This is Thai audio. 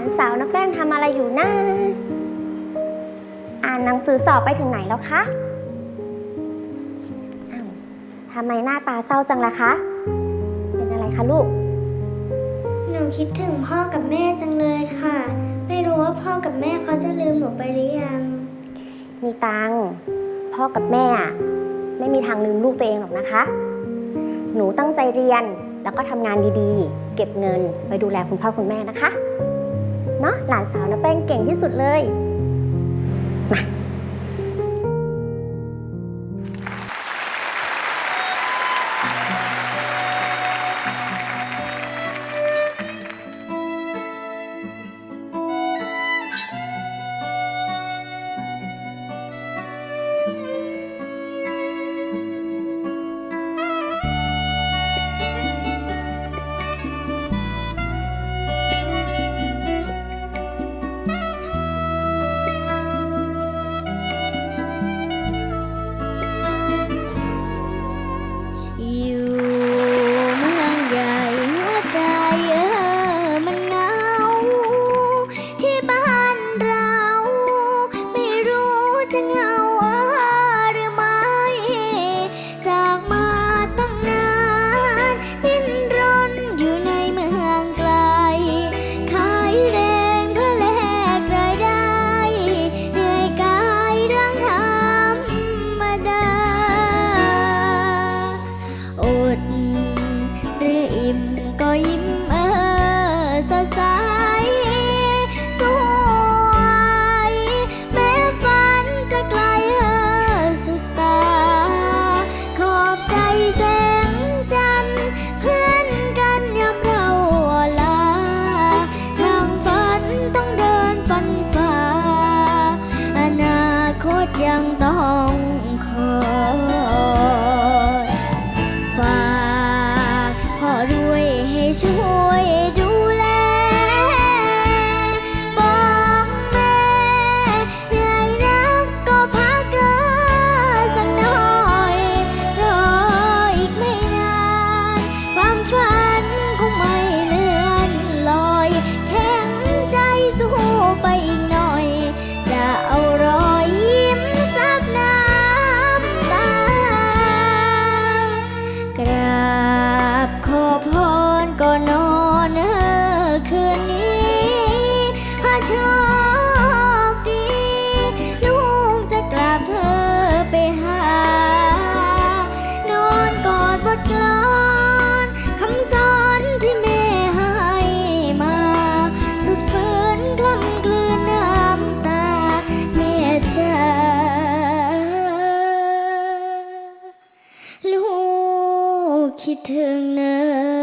านสาวนักแป้งทำอะไรอยู่นะอ่านหนังสือสอบไปถึงไหนแล้วคะทำไมหน้าตาเศร้าจังล่ะคะ เป็นอะไรคะลูก หนูคิดถึงพ่อกับแม่จังเลยค่ะ ไม่รู้ว่าพ่อกับแม่เขาจะลืมหนูไปหรือยัง มีตังค์พ่อกับแม่ไม่มีทางลืมลูกตัวเองหรอกนะคะ หนูตั้งใจเรียนแล้วก็ทำงานดีๆ เก็บเงินไปดูแลคุณพ่อคุณแม่นะคะ เนาะหลานสาวนะแป้งเก่งที่สุดเลยมา ยังต้องคอยฝากพ่อรวยให้ช่วยดูแล บอกแม่เหนื่อยนักก็พักเกินสักหน่อยรออีกไม่นาน ความฝันคงไม่เลื่อนลอยแข็งใจสู้ไปอีก คิดถึงเนอ